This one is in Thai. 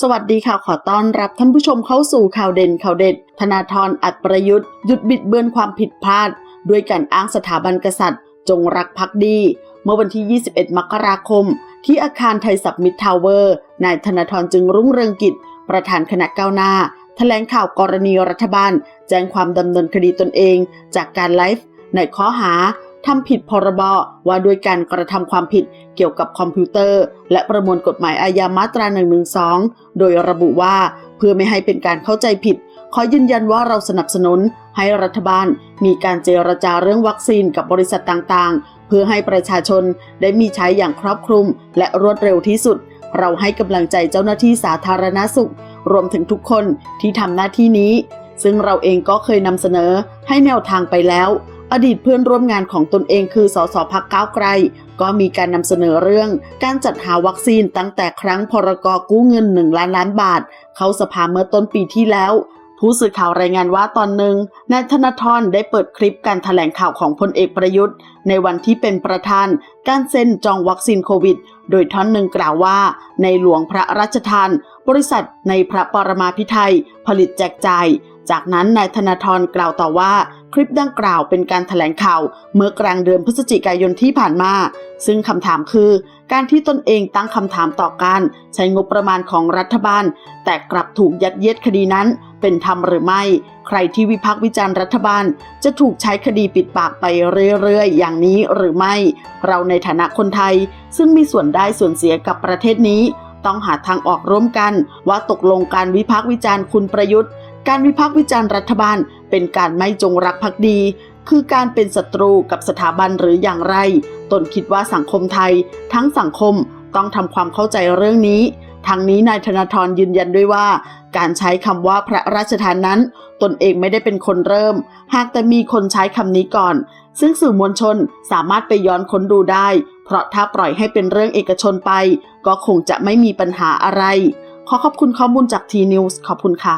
สวัสดีค่ะ ขอต้อนรับท่านผู้ชมเข้าสู่ข่าวเด่นข่าวเด็ด ธนาธรอัดประยุทธ์หยุดบิดเบือนความผิดพลาด ด้วยการอ้างสถาบันกษัตริย์ จงรักภักดี เมื่อวันที่ 21 มกราคม ที่อาคารไทยสับมิตรทาวเวอร์ นายธนาธรจึงรุ่งเรืองกิจ ประธานคณะก้าวหน้าแถลงข่าวกรณีรัฐบาล แจ้งความดำเนินคดีตนเอง จากการไลฟ์ในข้อหา ทำผิดพรบว่าด้วยการกระทำความผิดเกี่ยวกับคอมพิวเตอร์ และประมวลกฎหมายอาญามาตรา112 โดยระบุว่าเพื่อไม่ให้เป็นการเข้าใจผิด ขอยืนยันว่าเราสนับสนุนให้รัฐบาลมีการเจรจาเรื่องวัคซีนกับบริษัทต่างๆ เพื่อให้ประชาชนได้มีใช้อย่างครอบคลุม และรวดเร็วที่สุด เราให้กำลังใจเจ้าหน้าที่สาธารณสุข รวมถึงทุกคนที่ทำหน้าที่นี้ ซึ่งเราเองก็เคยนำเสนอให้แนวทางไปแล้ว อดีตเพื่อนร่วมงานของตนเองคือสสพักก้าวไกล ก็มีการนำเสนอเรื่อง การจัดหาวัคซีนตั้งแต่ครั้งพรกกู้เงิน 1 ล้านล้านบาท เข้าสภาเมื่อต้นปีที่แล้ว ผู้สื่อข่าวรายงานว่าตอนหนึ่งนายธนาธรได้เปิดคลิปการถแถลงข่าวของพลเอกประยุทธ์ ในวันที่เป็นประธาน การเซ็นจองวัคซีนโควิด โดยท่อนหนึ่งกล่าวว่า ในหลวงพระราชทาน บริษัทในพระปรมาภิไธยผลิตแจกจ่ายจากนั้นนายธนาธรกล่าวต่อว่า คลิปดังกล่าวเป็นการถแถลงข่าวเมื่อกลางเดือนพฤศจิกายนที่ผ่านมา ซึ่งคำถามคือ การที่ตนเองตั้งคำถามต่อการใช้งบประมาณของรัฐบาล แต่กลับถูกยัดเยียดคดีนั้นเป็นธรรมหรือไม่ ใครที่วิพากษ์วิจารณ์รัฐบาล จะถูกใช้คดีปิดปากไปเรื่อยๆ อย่างนี้หรือไม่ เราในฐานะคนไทย ซึ่งมีส่วนได้ส่วนเสียกับประเทศนี้ ต้องหาทางออกร่วมกัน ว่าตกลงการวิพากษ์วิจารณ์คุณประยุทธ์ การวิพากษ์วิจารณ์รัฐบาล เป็นการไม่จงรักภักดี คือการเป็นศัตรูกับสถาบันหรืออย่างไร ตนคิดว่าสังคมไทย ทั้งสังคมต้องทำความเข้าใจเรื่องนี้ทางนี้นายธนาธรยืนยันด้วยว่า การใช้คำว่าพระราชทานนั้น ตนเองไม่ได้เป็นคนเริ่ม หากแต่มีคนใช้คำนี้ก่อน ซึ่งสื่อมวลชนสามารถไปย้อนค้นดูได้ เพราะถ้าปล่อยให้เป็นเรื่องเอกชนไป ก็คงจะไม่มีปัญหาอะไร ขอขอบคุณข้อมูลจากทีนิวส์ขอบคุณค่ะ